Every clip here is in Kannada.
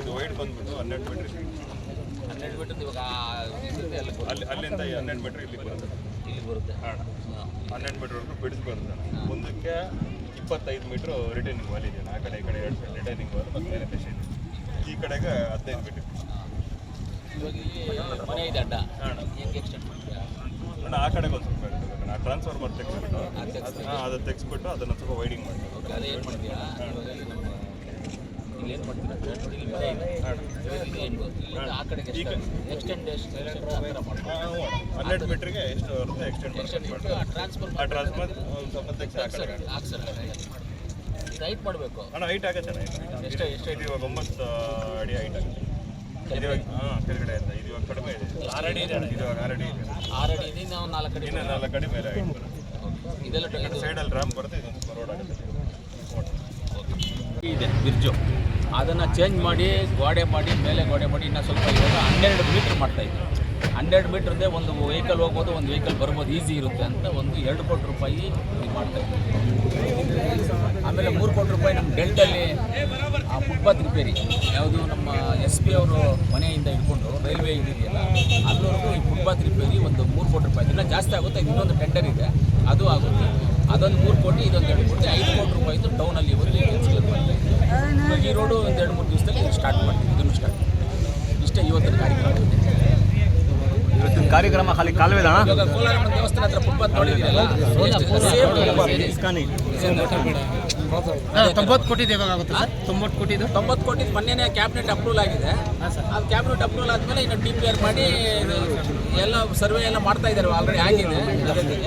ಇದು ವೈಡ್ ಬಂದ್ಬಿಟ್ಟು ಹನ್ನೆರಡು ಮೀಟ್ರ್ ಹನ್ನೆರಡು ಮೀಟರ್ ಇವಾಗ ಆ ಅಲ್ಲಿ ಅಲ್ಲಿಂದ ಹನ್ನೆರಡು ಮೀಟ್ರ್ ಇಲ್ಲಿ ಬರುತ್ತೆ. ಇಲ್ಲಿ ಬರುತ್ತೆ. ಹನ್ನೆರಡು ಮೀಟ್ರ್ವರೆಗೂ ಬಿಡಿಸಿ ಬರುತ್ತೆ. ಅಣ್ಣ. ಮುಂದಕ್ಕೆ ಇಪ್ಪತ್ತೈದು ಮೀಟ್ರ್ ರಿಟರ್ನಿಂಗ್ ವಾಲ್ ಇದೆ. ಆ ಕಡೆ ಈ ಕಡೆ ಎರಡು ಸೈಡ್ ರಿಟರ್ನಿಂಗ್ ವಾಲ್ ಮತ್ತು ಮೇಲೆ ಮೆಷಿನ್ ಈ ಕಡೆಗೆ ಹದಿನೈದು ಮೀಟ್ರ್ ಇವಾಗ ಇಲ್ಲಿ ಮನೆ ಇದೆ ಅಡ್ಡ. ಅಣ್ಣ ಹೆಂಗೆ ಎಕ್ಸ್ಟೆಂಡ್ ಮಾಡ್ತೀರಾ? ಅಣ್ಣ ಆ ಕಡೆಗೆ ಒಂದು ಸ್ವಲ್ಪ ಅಣ್ಣ ಟ್ರಾನ್ಸ್ಫಾರ್ಮರ್ ತೆಗೆಸ್ಬಿಟ್ಟು ಅದು ತೆಗ್ಸ್ತೀರಾ? ಹಾಂ ಅದು ತೆಗೆಸ್ಬಿಟ್ಟು ಅದನ್ನು ಸ್ವಲ್ಪ ವೈಡಿಂಗ್ ಮಾಡ್ತೀವಿ ಓಕೆ ಅದೇ ಏನು ಮಾಡ್ತೀರಾ? ಇವಾಗ ಇಲ್ಲಿ ಏನು ಮಾಡ್ತೀರಾ? ಇಲ್ಲಿ ಮನೆ ಇದೆ ಏನು ಆ ಕಡೆಗೆ ಎಕ್ಸ್ಟೆಂಡ್ ಎಷ್ಟು ಹನ್ನೆರಡು ಮೀಟ್ರಿಗೆ ಬರುತ್ತೆ ಎಕ್ಸ್ಟೆಂಡ್ ಟ್ರಾನ್ಸ್ಫರ್ ಟ್ರಾನ್ಸ್ಫರ್ ಒಂದು ಸ್ವಲ್ಪ ಮಾಡಬೇಕು. ಅಣ್ಣ ಹೈಟ್ ಆಗುತ್ತೆ ಚೆನ್ನಾಗಿ ಎಷ್ಟು ಎಷ್ಟು ಇದು ಇವಾಗ ಒಂಬತ್ತು ಅಡಿ ಹೈಟ್ ಆಗುತ್ತೆ ಇವಾಗ ಹಾಂ ಕೆಳಗಡೆ ಅಂತ ಇದು ಇವಾಗ ಕಡಿಮೆ ಇದೆ. ಆರು ಅಡಿ ಇದೆ ಇದು ಇವಾಗ ಆರು ಅಡಿ ಇದೆ. ಆರು ಅಡಿ ಇದೆ ನಾವು ನಾಲ್ಕು ಅಡಿ ಇನ್ನು ನಾಲ್ಕು ಅಡಿ ಮೇಲೆ ಹೈಟ್ ಬರುತ್ತೆ. ಇದೆಲ್ಲ ಸೈಡ್ ಸೈಡಲ್ಲಿ ರ್ಯಾಂಪ್ ಬರುತ್ತೆ ಇದೊಂದು ರೋಡ್ ಆಗುತ್ತೆ ಇದೆ ಬ್ರಿಡ್ಜು ಅದನ್ನು ಚೇಂಜ್ ಮಾಡಿ, ಗೋಡೆ ಮಾಡಿ, ಮೇಲೆ ಗೋಡೆ ಮಾಡಿ ಇನ್ನೂ ಸ್ವಲ್ಪ ಇವಾಗ ಹನ್ನೆರಡು ಮೀಟ್ರ್ ಮಾಡ್ತಾ ಇದ್ದೀವಿ ಹನ್ನೆರಡು ಮೀಟ್ರದ್ದೇ ಒಂದು ವೆಹಿಕಲ್ ಹೋಗ್ಬೋದು, ಒಂದು ವೆಹಿಕಲ್ ಬರ್ಬೋದು ಈಸಿ ಇರುತ್ತೆ ಅಂತ ಒಂದು ಎರಡು ಕೋಟಿ ರೂಪಾಯಿ ಇದು ಮಾಡ್ತಾ ಇದ್ದೀವಿ ಆಮೇಲೆ ಮೂರು ಕೋಟಿ ರೂಪಾಯಿ ನಮ್ಮ ಡೆಲ್ಟಲ್ಲಿ ಆ ಫುಟ್ಪಾತ್ ರಿಪೇರಿ ಯಾವುದು ನಮ್ಮ ಎಸ್ ಪಿ ಅವರು ಮನೆಯಿಂದ ಇಟ್ಕೊಂಡು ರೈಲ್ವೆ ಇದೆಯಲ್ಲ ಅಲ್ಲಿವರೆಗೂ ಈ ಫುಟ್ಪಾತ್ ರಿಪೇರಿ ಒಂದು ಮೂರು ಕೋಟಿ ರೂಪಾಯಿ ಇನ್ನೂ ಜಾಸ್ತಿ ಆಗುತ್ತೆ, ಇನ್ನೊಂದು ಟೆಂಡರ್ ಇದೆ. ಅದು ಆಗುತ್ತೆ. ಅದೊಂದು ಮೂರು ಕೋಟಿ ಇದೊಂದು ಎರಡು ಕೋಟಿ ಐದು ಕೋಟಿ ರೂಪಾಯಿದು ಟೌನಲ್ಲಿ ಇವತ್ತು ಕೆಲಸಗಳು ಮಾಡ್ತಾ ಇದ್ದೀವಿ ಈ ರೋಡು ಒಂದು ಎರಡು ಮೂರು ದಿವಸದಲ್ಲಿ ಸ್ಟಾರ್ಟ್ ಮಾಡ್ತೀವಿ ಇದನ್ನು ಸ್ಟಾರ್ಟ್ ಇಷ್ಟೇ ಇವತ್ತಿನ ಕಾರ್ಯಕ್ರಮ. ಇವತ್ತಿನ ಕಾರ್ಯಕ್ರಮ ಖಾಲಿ ಕಾಲುವೆ ಇವಾಗ ಕೋಲಾರಮ್ಮ ದೇವಸ್ಥಾನ ಹತ್ರ ಫುಟ್ಪಾತ್ ನೋಡಿದ್ದೀರಲ್ಲ? ತೊಂಬತ್ತು ಕೋಟಿದು ಯಾವಾಗ ಆಗುತ್ತೆ ಸರ್? ತೊಂಬತ್ತು ಕೋಟಿದು? ತೊಂಬತ್ತು ಕೋಟಿ ಮೊನ್ನೆನೇ ಕ್ಯಾಬಿನೆಟ್ ಅಪ್ರೂವಲ್ ಆಗಿದೆ. ಅದು ಕ್ಯಾಬಿನೆಟ್ ಅಪ್ರೂವಲ್ ಆದಮೇಲೆ ಇನ್ನು ಡಿ ಪಿ ಆರ್ ಮಾಡಿ ಎಲ್ಲ ಸರ್ವೆ ಎಲ್ಲ ಮಾಡ್ತಾ ಇದ್ದಾರೆ ಆಲ್ರೆಡಿ ಆಗಿದೆ.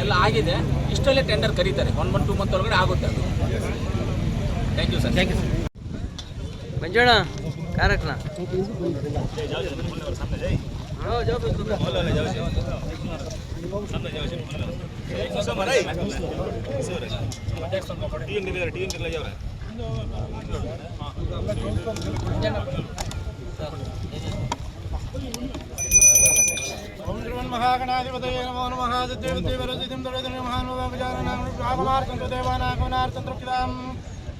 ಎಲ್ಲ ಆಗಿದೆ. ಇಷ್ಟರಲ್ಲೇ ಟೆಂಡರ್ ಕರೀತಾರೆ. ಒನ್ ಮಂತ್ ಟೂ ಮಂತ್ ಒಳಗಡೆ ಆಗುತ್ತೆ ಅದು. Thank you sir thank you sir Manjanna ಕಾರ್ಯಕ್ರಮ. ಓಂ महागणाधिपतये नमो नमः सत्यवतीवरजितिं दरिद्रमहानुभावजारणामार्गन्तदेवानागमनार्थन्तृप्तिदाम्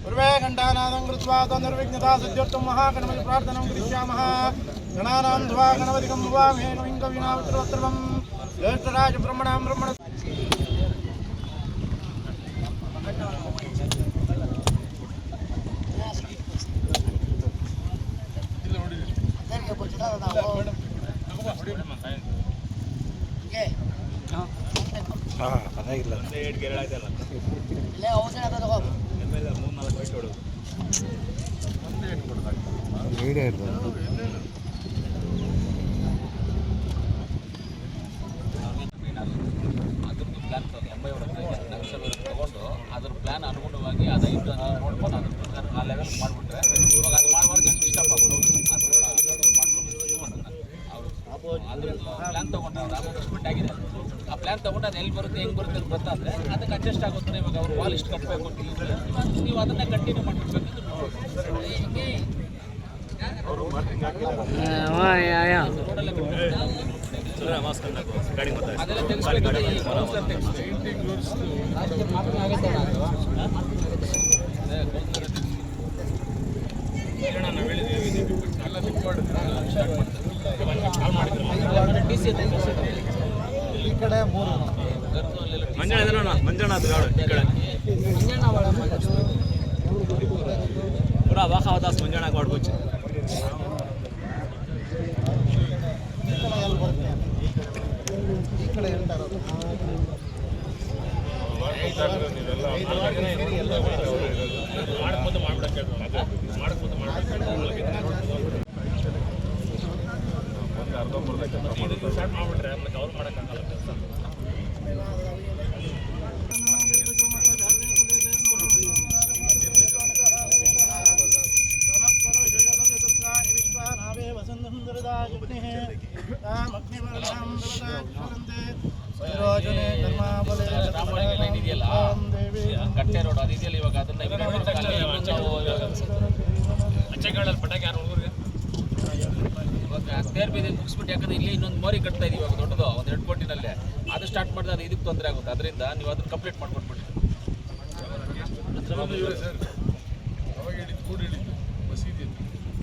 पूर्वे घण्टानादं कृत्वा तन्निर्विघ्नता सिद्ध्यर्थं महागणपति प्रार्थनां करिष्यामः गणानां ब्रह्मण ಬ್ರಹ್ಮಣಾಂ ಬ್ರಹ್ಮಣ ಅದ್ರದ್ದು ಪ್ಲಾನ್ ಎಂಬೈ ಅವರ ನಕ್ಷತ್ರ ತಗೊಂಡು ಅದ್ರ ಪ್ಲಾನ್ ಅನುಗುಣವಾಗಿ ಅದು ಐದು ಅಂತ ನೋಡ್ಕೊಂಡು ಅದ್ರ ಪ್ರಕಾರ ಆ ಲೆವೆಲ್ ಮಾಡಿಬಿಟ್ರೆ ಇವಾಗ ಅದು ಮಾಡುವಾಗ ಎಷ್ಟು ಇಷ್ಟಪ್ಪ ಅದ್ರದ್ದು ಪ್ಲಾನ್ ತಗೊಂಡು ಅದು ಅಡ್ಜಸ್ಟ್ಮೆಂಟ್ ಆಗಿದೆ. ಆ ಪ್ಲಾನ್ ತಗೊಂಡು ಅದು ಎಲ್ಲಿ ಬರುತ್ತೆ ಹೆಂಗೆ ಬರುತ್ತೆ ಅಂತ ಗೊತ್ತಾದ್ರೆ ಅದಕ್ಕೆ ಅಡ್ಜಸ್ಟ್ ಆಗುತ್ತೆ ಇವಾಗ ಅವ್ರು ವಾಲ್ ಇಷ್ಟು ಕಟ್ಟಬೇಕು ಅಂತ ನೀವು ಅದನ್ನೇ ಕಂಟಿನ್ಯೂ ಮಾಡಬೇಕು ಅದೆಲ್ಲ ಈ ಕಡೆ ಮೂರು ಮಂಜಣ್ಣ ಅದು ಈ ಕಡೆ ಪೂರಾ ಗಾಡು ಕೊಚ್ಚಿ ಈ ಕಡೆ ಹೇಳ್ತಾ ಇರೋದು ರಾಮಲಿಂಗ ಇದೆಯಲ್ಲ ಕಟ್ಟೆ ರೋಡ್ ಅದು ಇದೆಯಲ್ಲ ಇವಾಗ ಅದನ್ನ ಇವಾಗ ಅಲ್ಲಿ ಅಚ್ಚೆಗಳಲ್ಲಿ ಪಟಾಕಿ ಯಾರು ಹುಡುಗರಿಗೆ ಇವಾಗ ಸ್ಪೇರ್ ಬೀದಿ ಮುಗಿಸ್ಬಿಟ್ಟು ಯಾಕಂದ್ರೆ ಇಲ್ಲಿ ಇನ್ನೊಂದು ಮೋರಿ ಕಟ್ತಾ ಇದೀವಿ ಇವಾಗ ದೊಡ್ಡದು ಒಂದು ಎರಡು ಅದು ಸ್ಟಾರ್ಟ್ ಇದಕ್ಕೆ ತೊಂದರೆ ಆಗುತ್ತೆ ಅದರಿಂದ ನೀವು ಅದನ್ನ ಕಂಪ್ಲೀಟ್ ಮಾಡ್ಕೊಟ್ಬಿಡಿ